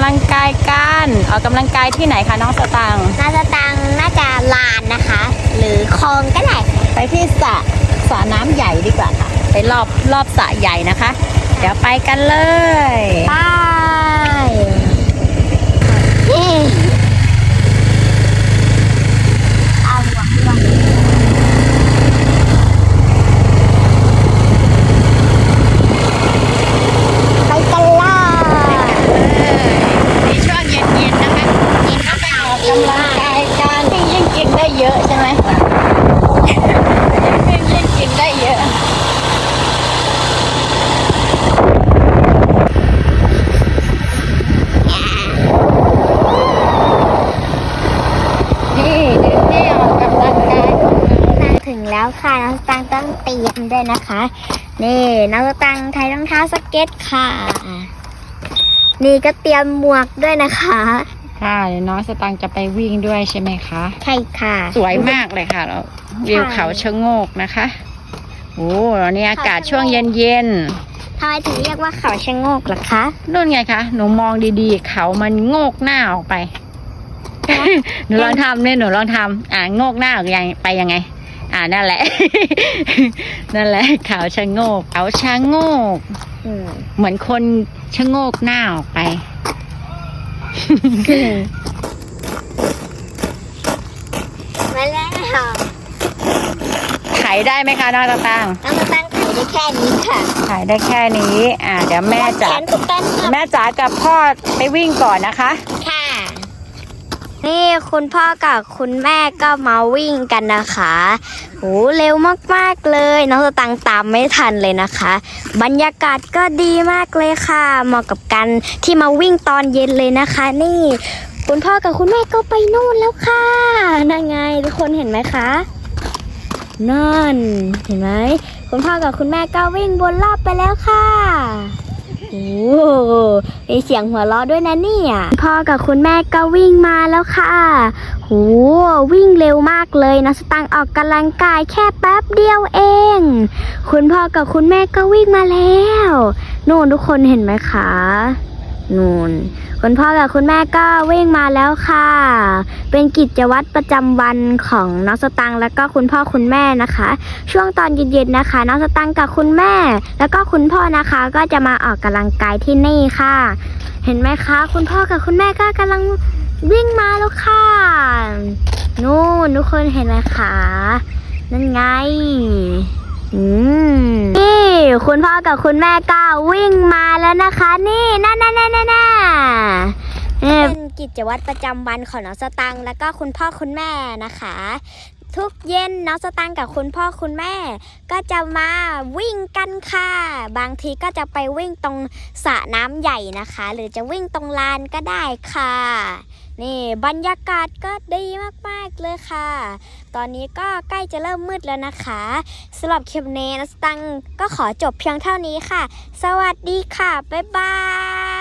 กายกันออกกำลังกายที่ไหนคะน้องสตังค์น่าจะตังน่าจะลานนะคะ หรือคลองก็ได้ไปที่สระสระน้ำใหญ่ดีกว่าค่ะ ไปรอบรอบสระใหญ่นะคะ เดี๋ยวไปกันเลยไปนี่เอาหวังหวังไปกันเลย ในช่วงเย็นๆนะคะ กินข้าวเปล่ากำลังกายกันยิ่งกินได้เยอะใช่ไหมยิ่งกินได้เยอะ นี่เดี๋ยวนี่ออกกำลังกาย ถึง แล้วค่ะน้องสตังค์ต้องเตรียมด้วยนะคะ นี่น้องสตังค์ใช้รองเท้าสเก็ตค่ะ นี่ก็เตรียมหมวกด้วยนะคะค่ะเดี๋ยวน้องสตังค์จะไปวิ่งด้วยใช่ไหมคะใช่ค่ะ สวยมากเลยค่ะเราวิวเขาชะโงกนะคะโอ้แล้วนี่อากาศช่วงเย็นทำไมถึงเรียกว่าเขาชะโงกล่ะคะๆนู่นไงคะหนูมองดีๆ เขามันโงกหน้าออกไปหนูลองทำเนี่ยหนูลองทำอ่าโงกหน้าออกยังไปยังไง อ่านั่นแหละ นั่นแหละเขาชะโงกเขาชะโงกอืมเหมือนคนชะโงกหน้าออกไปมาแล้วขายได้ไหมคะน้องตะตังน้องสตังค์ถ่ายได้แค่นี้ค่ะขายได้แค่นี้ อ่า เดี๋ยวแม่จะแขนคุณต้นค่ะแม่จ๋ากับพ่อไปวิ่งก่อนนะคะ ค่ะ นี่คุณพ่อกับคุณแม่ก็มาวิ่งกันนะคะโหเร็วมากๆเลย น้องสตังตามไม่ทันเลยนะคะ บรรยากาศก็ดีมากเลยค่ะเหมาะกับการที่มาวิ่งตอนเย็นเลยนะคะ นี่ คุณพ่อกับคุณแม่ก็ไปนู่นแล้วค่ะนั่นไงทุกคนเห็นไหมคะนั่นเห็นไหมคุณพ่อกับคุณแม่ก็วิ่งวนรอบไปแล้วค่ะ โอ้มีเสียงหัวเราะด้วยนะเนี่ยพ่อกับคุณแม่ก็วิ่งมาแล้วค่ะโหวิ่งเร็วมากเลยนะสตังออกกำลังกายแค่แป๊บเดียวเอง คุณพ่อกับคุณแม่ก็วิ่งมาแล้วนู่นทุกคนเห็นไหมคะ นูนคุณพ่อกับคุณแม่ก็วิ่งมาแล้วค่ะ เป็นกิจวัตรประจำวันของน้องสตังค์แล้วก็คุณพ่อคุณแม่นะคะ ช่วงตอนเย็นๆนะคะ น้องสตังค์กับคุณแม่ แล้วก็คุณพ่อนะคะก็จะมาออกกำลังกายที่นี่ค่ะ เห็นไหมคะ คุณพ่อกับคุณแม่ก็กำลังวิ่งมาแล้วค่ะนู่นทุกคนเห็นไหมคะนั่นไง อืมนี่คุณพ่อกับคุณแม่ก็วิ่งมาแล้วนะคะ นี่นั่นนั่นนั่นนั่นเป็นกิจวัตรประจำวันของน้องสตังค์แล้วก็คุณพ่อคุณแม่นะคะ ทุกเย็นน้องสตังค์กับคุณพ่อคุณแม่ ก็จะมาวิ่งกันค่ะ บางทีก็จะไปวิ่งตรงสระน้ำใหญ่นะคะ หรือจะวิ่งตรงลานก็ได้ค่ะ นี่บรรยากาศก็ดีมากๆเลยค่ะ ตอนนี้ก็ใกล้จะเริ่มมืดแล้วนะคะสำหรับคลิปนี้นสตังก็ขอจบเพียงเท่านี้ค่ะ สวัสดีค่ะ บ๊ายบาย